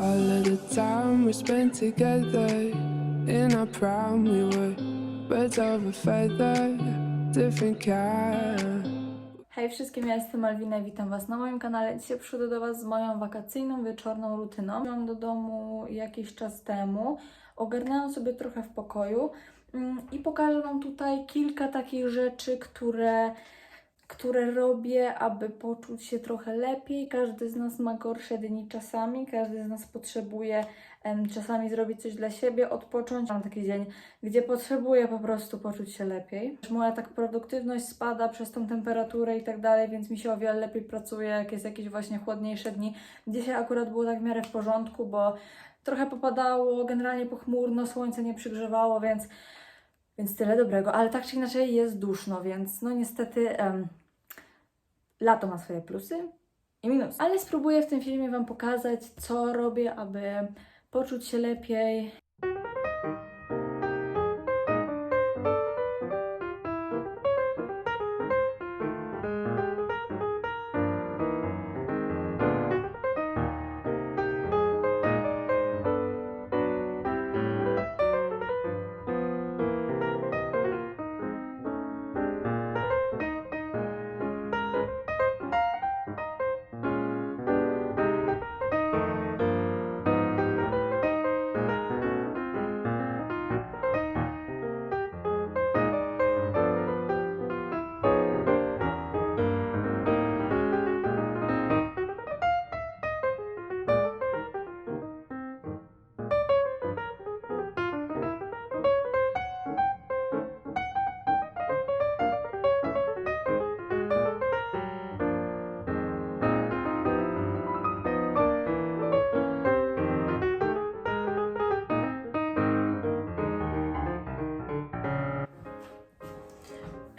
All of the time we spent together in our prime, we were birds of a feather, different kind. Hej wszystkim, ja jestem Malwina i witam Was na moim kanale. Dzisiaj przyszedł do Was z moją wakacyjną, wieczorną rutyną. Byłam do domu jakiś czas temu, ogarnęłam sobie trochę w pokoju mm, i pokażę Wam tutaj kilka takich rzeczy, które, które robię, aby poczuć się trochę lepiej. Każdy z nas ma gorsze dni czasami, każdy z nas potrzebuje czasami zrobić coś dla siebie, odpocząć. Mam taki dzień, gdzie potrzebuję po prostu poczuć się lepiej. Moja tak produktywność spada przez tą temperaturę i tak dalej, więc mi się o wiele lepiej pracuje, jak jest jakieś właśnie chłodniejsze dni. Dzisiaj akurat było tak w miarę w porządku, bo trochę popadało, generalnie pochmurno, słońce nie przygrzewało, więc, więc tyle dobrego. Ale tak czy inaczej jest duszno, więc no niestety em, lato ma swoje plusy i minusy. Ale spróbuję w tym filmie Wam pokazać, co robię, aby poczuć się lepiej,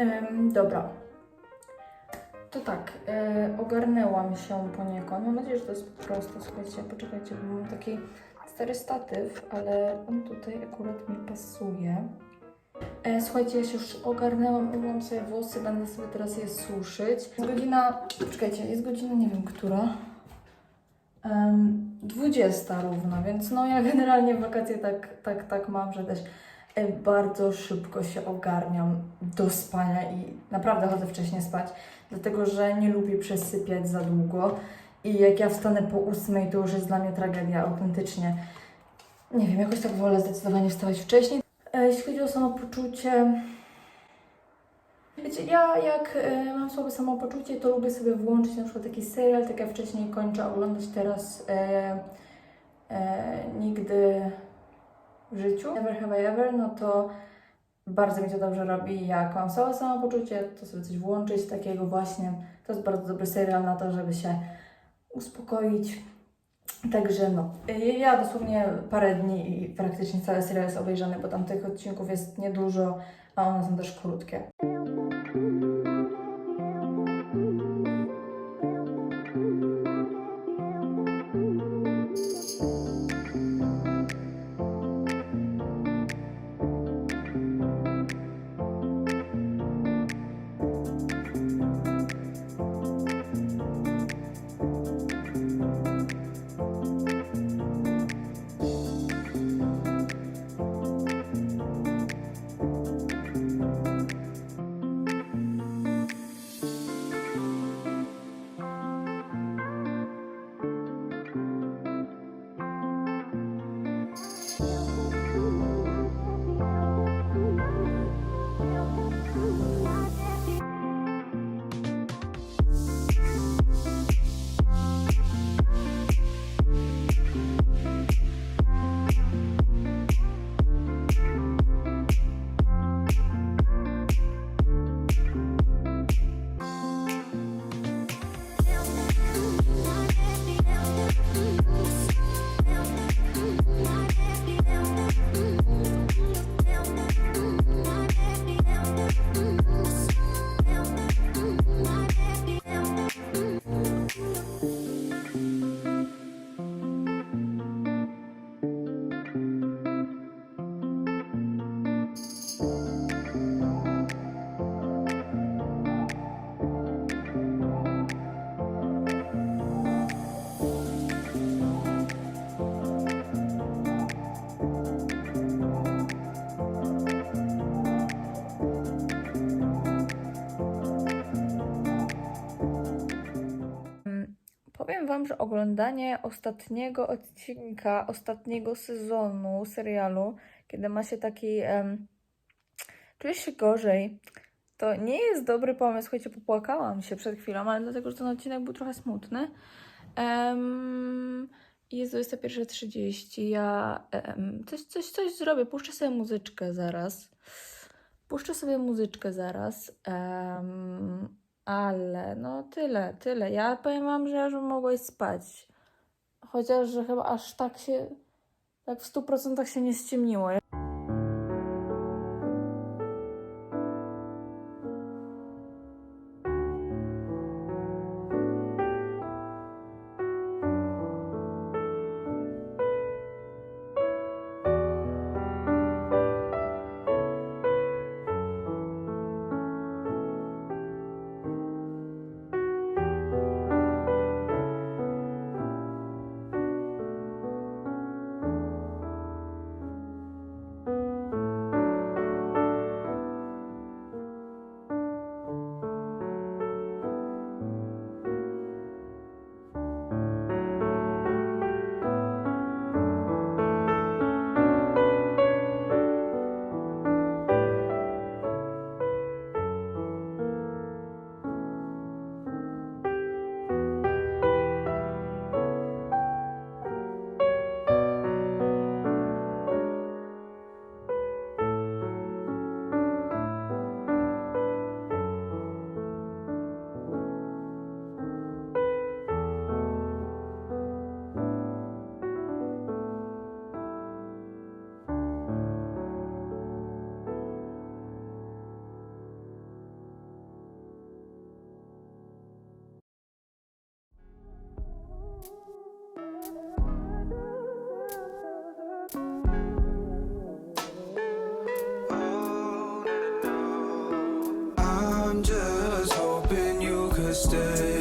Em, dobra. To tak, e, ogarnęłam się poniekąd. Mam nadzieję, że to jest prosto. Słuchajcie, poczekajcie, bo mam taki stary statyw, ale on tutaj akurat mi pasuje. E, słuchajcie, ja się już ogarnęłam, umyłam sobie włosy, będę sobie teraz je suszyć. Jest godzina, poczekajcie, jest godzina, nie wiem, która. Um, 20 równo, więc no ja generalnie wakacje tak, tak, tak mam, że też bardzo szybko się ogarniam do spania i naprawdę chodzę wcześniej spać, dlatego że nie lubię przesypiać za długo i jak ja wstanę po ósmej, to już jest dla mnie tragedia, autentycznie. Nie wiem, jakoś tak wolę zdecydowanie wstawać wcześniej. E, Jeśli chodzi o samopoczucie, wiecie, ja jak e, mam słabe samopoczucie, to lubię sobie włączyć na przykład taki serial, tak jak wcześniej kończę oglądać teraz e, e, Nigdy w życiu, Never Have I Ever, no to bardzo mi to dobrze robi. Jak mam samopoczucie, to sobie coś włączyć takiego właśnie. To jest bardzo dobry serial na to, żeby się uspokoić. Także no, ja dosłownie parę dni i praktycznie cały serial jest obejrzany, bo tam tych odcinków jest niedużo, a one są też krótkie. Wam, że oglądanie ostatniego odcinka, ostatniego sezonu serialu, kiedy ma się taki. Um, się gorzej, to nie jest dobry pomysł. Słuchajcie, popłakałam się przed chwilą, ale dlatego, że ten odcinek był trochę smutny. Um, jest 21.30. Ja em, coś, coś, coś zrobię. Puszczę sobie muzyczkę zaraz. Puszczę sobie muzyczkę zaraz. em, ale no tyle, tyle. Ja powiem wam, że już bym mogła iść spać. Chociaż, że chyba aż tak się, tak w 100% się nie ściemniło. stay.